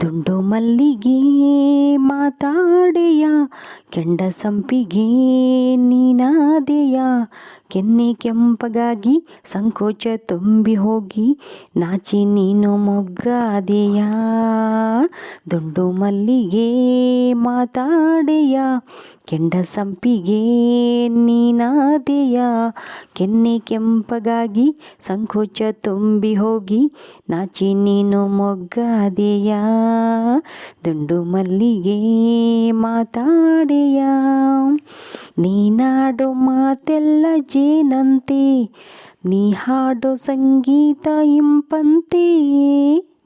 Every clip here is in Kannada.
ದುಂಡು ಮಲ್ಲಿಗೆ ಮಾತಾಡೆಯ ಕೆಂಡ ಸಂಪಿಗೆ ನೀನಾದೆಯ? ಕೆನ್ನೆ ಕೆಂಪಗಾಗಿ ಸಂಕೋಚ ತುಂಬಿ ಹೋಗಿ, ನಾಚಿ ನೀನು ಮೊಗ್ಗಾದೆಯ? ದುಂಡು ಮಲ್ಲಿಗೆ ಮಾತಾಡೆಯ ಕೆಂಡ ಸಂಪಿಗೆ ನೀನಾದೆಯ ಕೆನ್ನೆ ಕೆಂಪಗಾಗಿ ಸಂಕೋಚ ತುಂಬಿ ಹೋಗಿ, ನಾಚಿ ನೀನು ಮೊಗ್ಗಾದೆಯ, ದುಂಡು ಮಲ್ಲಿಗೆ ಮಾತಾಡೆಯ. ನೀನಾಡೋ ಮಾತೆಲ್ಲ ಜೇನಂತೆ ನೀ ಹಾಡೋ ಸಂಗೀತ ಇಂಪಂತೆ.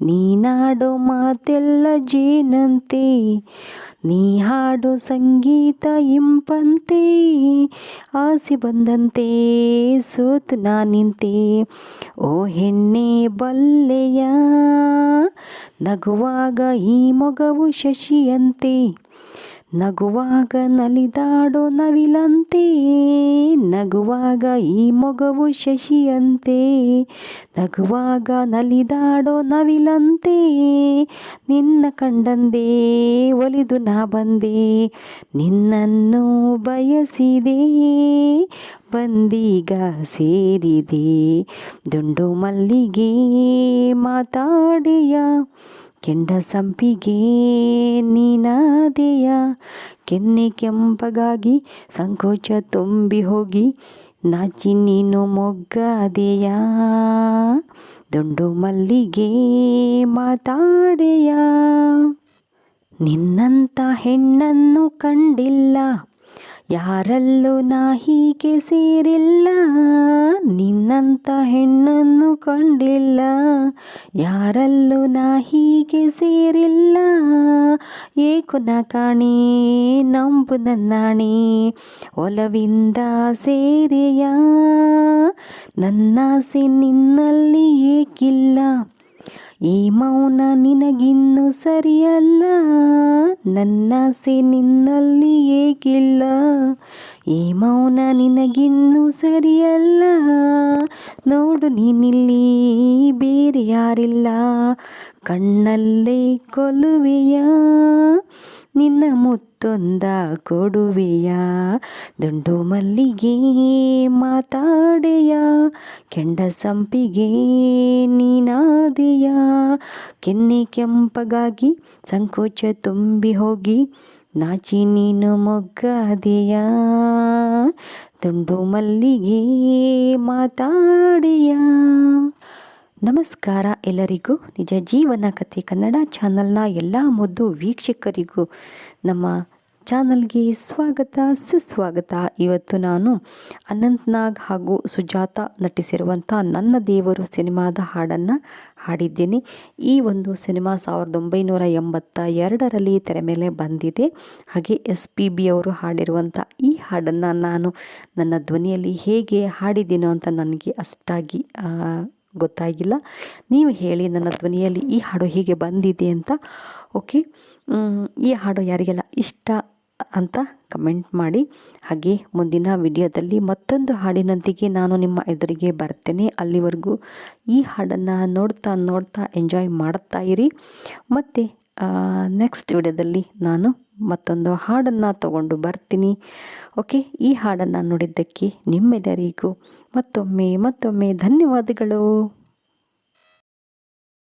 ನೀನಾಡೋ ಮಾತೆಲ್ಲ ಜೇನಂತೆ ನೀ ಹಾಡು ಸಂಗೀತ ಇಂಪಂತೆ. ಆಸೆ ಬಂದಂತೆ ಸೋತು ನಾನಿಂತೆ ಓ ಹೆಣ್ಣೆ ಬಲ್ಲೆಯ ನಗುವಾಗ ಈ ಮೊಗವು ಶಶಿಯಂತೆ. ನಗುವಾಗ ನಲಿದಾಡೋ ನವಿಲಂತೆ. ನಗುವಾಗ ಈ ಮೊಗವು ಶಶಿಯಂತೆ. ನಗುವಾಗ ನಲಿದಾಡೋ ನವಿಲಂತೆ. ನಿನ್ನ ಕಂಡಂದೇ ಒಲಿದು ನಾ ಬಂದೆ. ನಿನ್ನನ್ನು ಬಯಸಿದೆ. ಬಂದೀಗ ಸೇರಿದೆ. ದುಂಡು ಮಲ್ಲಿಗೆ ಮಾತಾಡೆಯ ಕೆಂಡ ಸಂಪಿಗೆ ನೀನಾದೆಯ? ಕೆನ್ನೆ ಕೆಂಪಗಾಗಿ ಸಂಕೋಚ ತುಂಬಿ ಹೋಗಿ ನಾಚಿ ನೀನು ಮೊಗ್ಗಾದೆಯ? ದುಂಡು ಮಲ್ಲಿಗೆ ಮಾತಾಡೆಯ? ನಿನ್ನಂಥ ಹೆಣ್ಣನ್ನು ಕಂಡಿಲ್ಲ ಯಾರಲ್ಲೂ ನಾ ಹೀಗೆ ಸೇರಿಲ್ಲ ನಿನ್ನಂಥ ಹೆಣ್ಣನ್ನು ಕಂಡಿಲ್ಲ. ಯಾರಲ್ಲೂ ನಾ ಹೀಗೆ ಸೇರಿಲ್ಲ ಏಕು ಕಾಣಿ, ನಂಬು ನನ್ನಾಣಿ, ಒಲವಿಂದ ಸೇರೆಯ. ನನ್ನಾಸೆ ನಿನ್ನಲ್ಲಿ ಏಕಿಲ್ಲ. ಈ ಮೌನ ನಿನಗಿನ್ನು ಸರಿಯಲ್ಲ. ನನ್ನಾಸೆ ನಿನ್ನಲ್ಲಿ ಏಕಿಲ್ಲ. ಈ ಮೌನ ನಿನಗಿನ್ನು ಸರಿಯಲ್ಲ. ನೋಡು ನೀನಿಲ್ಲಿ ಬೇರೆ ಯಾರಿಲ್ಲ. ಕಣ್ಣಲ್ಲೇ ಕೊಲುವೆಯ? ನಿನ್ನ ಮುತ್ತೊಂದ ಕೊಡುವೆಯ? ದುಂಡು ಮಲ್ಲಿಗೆ ಮಾತಾಡೆಯ, ಕೆಂಡ ಸಂಪಿಗೆ ನೀನಾದೆಯ? ಕೆನ್ನೆ ಕೆಂಪಗಾಗಿ ಸಂಕೋಚ ತುಂಬಿ ಹೋಗಿ ನಾಚಿ ನೀನು ಮೊಗ್ಗಾದೆಯ? ದುಂಡು ಮಲ್ಲಿಗೆ ಮಾತಾಡೆಯ. ನಮಸ್ಕಾರ ಎಲ್ಲರಿಗೂ. ನಿಜ ಜೀವನ ಕಥೆ ಕನ್ನಡ ಚಾನಲ್ನ ಎಲ್ಲ ಮುದ್ದು ವೀಕ್ಷಕರಿಗೂ ನಮ್ಮ ಚಾನಲ್ಗೆ ಸ್ವಾಗತ, ಸುಸ್ವಾಗತ. ಇವತ್ತು ನಾನು ಅನಂತ್ನಾಗ್ ಹಾಗೂ ಸುಜಾತ ನಟಿಸಿರುವಂಥ ನನ್ನ ದೇವರು ಸಿನಿಮಾದ ಹಾಡನ್ನು ಹಾಡಿದ್ದೇನೆ. ಈ ಒಂದು ಸಿನಿಮಾ ಸಾವಿರದ ಒಂಬೈನೂರ ಎಂಬತ್ತ ಎರಡರಲ್ಲಿ ತೆರೆ ಮೇಲೆ ಬಂದಿದೆ. ಹಾಗೆ ಎಸ್ ಪಿ ಬಿ ಅವರು ಹಾಡಿರುವಂಥ ಈ ಹಾಡನ್ನು ನಾನು ನನ್ನ ಧ್ವನಿಯಲ್ಲಿ ಹೇಗೆ ಹಾಡಿದ್ದೀನೋ ಅಂತ ನನಗೆ ಅಷ್ಟಾಗಿ ಗೊತ್ತಾಗಿಲ್ಲ. ನೀವು ಹೇಳಿ ನನ್ನ ಧ್ವನಿಯಲ್ಲಿ ಈ ಹಾಡು ಹೀಗೆ ಬಂದಿದೆ ಅಂತ ಓಕೆ ಈ ಹಾಡು ಯಾರಿಗೆಲ್ಲ ಇಷ್ಟ ಅಂತ ಕಮೆಂಟ್ ಮಾಡಿ. ಹಾಗೆ ಮುಂದಿನ ವಿಡಿಯೋದಲ್ಲಿ ಮತ್ತೊಂದು ಹಾಡಿನೊಂದಿಗೆ ನಾನು ನಿಮ್ಮ ಎದುರಿಗೆ ಬರ್ತೇನೆ. ಅಲ್ಲಿವರೆಗೂ ಈ ಹಾಡನ್ನು ನೋಡ್ತಾ ನೋಡ್ತಾ ಎಂಜಾಯ್ ಮಾಡ್ತಾ ಇರಿ. ಮತ್ತು ನೆಕ್ಸ್ಟ್ ವಿಡಿಯೋದಲ್ಲಿ ನಾನು ಮತ್ತೊಂದು ಹಾಡನ್ನು ತಗೊಂಡು ಬರ್ತೀನಿ. ಓಕೆ ಈ ಹಾಡನ್ನು ನೋಡಿದ್ದಕ್ಕೆ ನಿಮ್ಮೆಲ್ಲರಿಗೂ ಮತ್ತೊಮ್ಮೆ ಮತ್ತೊಮ್ಮೆ ಧನ್ಯವಾದಗಳು.